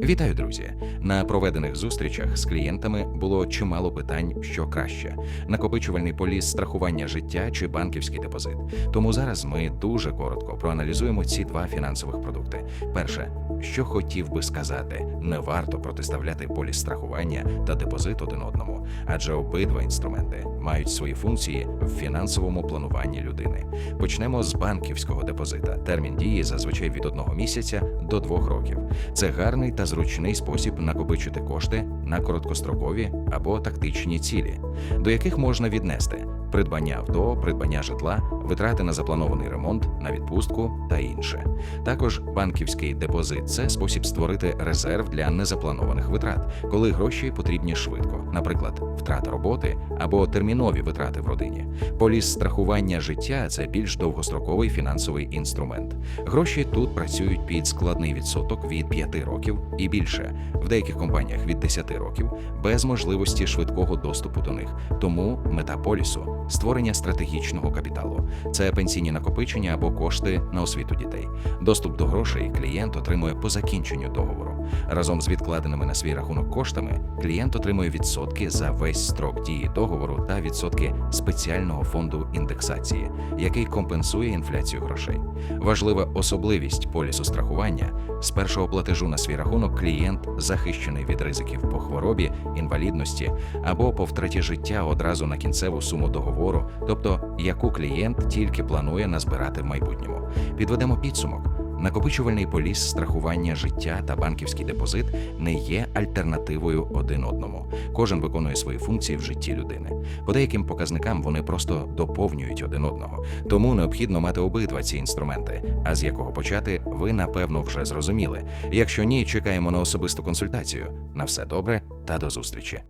Вітаю, друзі! На проведених зустрічах з клієнтами було чимало питань, що краще: накопичувальний поліс страхування життя чи банківський депозит. Тому зараз ми дуже коротко проаналізуємо ці два фінансових продукти. Перше, що хотів би сказати, не варто протиставляти поліс страхування та депозит один одному, адже обидва інструменти мають свої функції в фінансовому плануванні людини. Почнемо з банківського депозита. Термін дії зазвичай від одного місяця до двох років. Це гарний та зручний спосіб накопичити кошти на короткострокові або тактичні цілі, до яких можна віднести придбання авто, придбання житла, витрати на запланований ремонт, на відпустку та інше. Також банківський депозит це спосіб створити резерв для незапланованих витрат, коли гроші потрібні швидко, наприклад, втрата роботи або термінові витрати в родині. Поліс страхування життя це більш довгостроковий фінансовий інструмент. Гроші тут працюють під складний відсоток від 5 років і більше, в деяких компаніях від 10 років, без можливості швидкого доступу до них. Тому мета полісу створення стратегічного капіталу. Це пенсійні накопичення або кошти на освіту дітей. Доступ до грошей клієнт отримує по закінченню договору. Разом з відкладеними на свій рахунок коштами клієнт отримує відсотки за весь строк дії договору та відсотки спеціального фонду індексації, який компенсує інфляцію грошей. Важлива особливість полісу страхування з першого платежу на свій рахунок клієнт захищений від ризиків по хворобі, інвалідності або по втраті життя одразу на кінцеву суму договору, тобто яку клієнт тільки планує назбирати в майбутньому. Підведемо підсумок. Накопичувальний поліс страхування життя та банківський депозит не є альтернативою один одному. Кожен виконує свої функції в житті людини. По деяким показникам вони просто доповнюють один одного. Тому необхідно мати обидва ці інструменти. А з якого почати, ви напевно вже зрозуміли. Якщо ні, чекаємо на особисту консультацію. На все добре та до зустрічі.